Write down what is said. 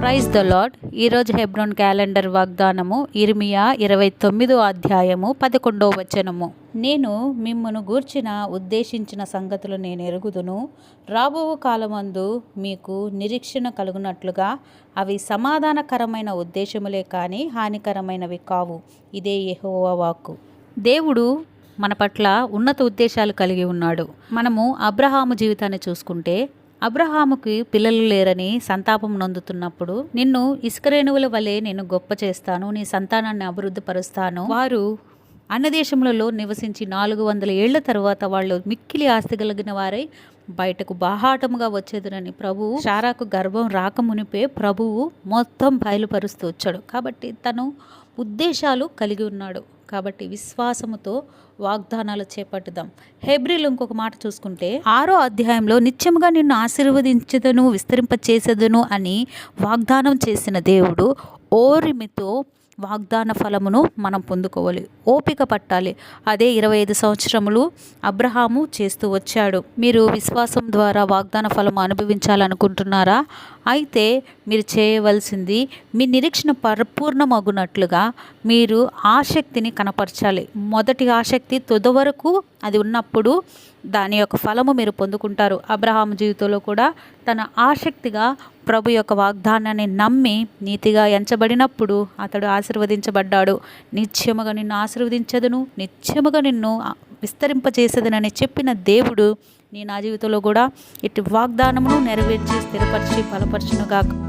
Praise the lord ఈరోజు Hebron calendar వాగ్దానము ఇర్మియా ఇరవై తొమ్మిదో అధ్యాయము పదకొండవ వచనము. నేను మిమ్మను గూర్చిన ఉద్దేశించిన సంగతులు నేను ఎరుగుదును. రాబో కాలమందు మీకు నిరీక్షణ కలుగునట్లుగా అవి సమాధానకరమైన ఉద్దేశములే కానీ హానికరమైనవి కావు. ఇదే యెహోవా వాక్కు. దేవుడు మన పట్ల ఉన్నత ఉద్దేశాలు కలిగి ఉన్నాడు. మనము అబ్రహాము జీవితాన్ని చూసుకుంటే అబ్రహాముకి పిల్లలు లేరని సంతాపం నొందుతున్నప్పుడు నిన్ను ఇసుకరేణువుల వలె నేను గొప్ప చేస్తాను నీ సంతానాన్ని అభివృద్ధి పరుస్తాను. వారు అన్నదేశములలో నివసించి నాలుగు వందల ఏళ్ళ తర్వాత వాళ్ళు మిక్కిలి ఆస్తి కలిగిన వారై బయటకు బాహాటముగా వచ్చేదురని ప్రభువు శారాకు గర్భం రాకమునిపే ప్రభువు మొత్తం బయలుపరుస్తూ వచ్చాడు. కాబట్టి తను ఉద్దేశాలు కలిగి ఉన్నాడు. కాబట్టి విశ్వాసముతో వాగ్దానాలు చేపట్టుదాం. హెబ్రిల్ ఇంకొక మాట చూసుకుంటే ఆరో అధ్యాయంలో నిత్యముగా నిన్ను ఆశీర్వదించదను విస్తరింపచేసేదను అని వాగ్దానం చేసిన దేవుడు ఓరిమితో వాగ్దాన ఫలమును మనం పొందుకోవాలి. ఓపిక పట్టాలి. అదే ఇరవై ఐదు సంవత్సరములు అబ్రహాము చేస్తూ వచ్చాడు. మీరు విశ్వాసం ద్వారా వాగ్దాన ఫలము అనుభవించాలనుకుంటున్నారా? అయితే మీరు చేయవలసింది మీ నిరీక్షణ పరిపూర్ణమగునట్లుగా మీరు ఆసక్తిని కనపరచాలి. మొదటి ఆసక్తి తుద వరకు అది ఉన్నప్పుడు దాని యొక్క ఫలము మీరు పొందుకుంటారు. అబ్రహాం జీవితంలో కూడా తన ఆసక్తిగా ప్రభు యొక్క వాగ్దానాన్ని నమ్మి నీతిగా ఎంచబడినప్పుడు అతడు ఆశీర్వదించబడ్డాడు. నిత్యముగా నిన్ను ఆశీర్వదించదును నిత్యముగా నిన్ను విస్తరింపజేసేదనని చెప్పిన దేవుడు నీ నా జీవితంలో కూడా ఇటు వాగ్దానమును నెరవేర్చి స్థిరపరిచి బలపరచునుగాక.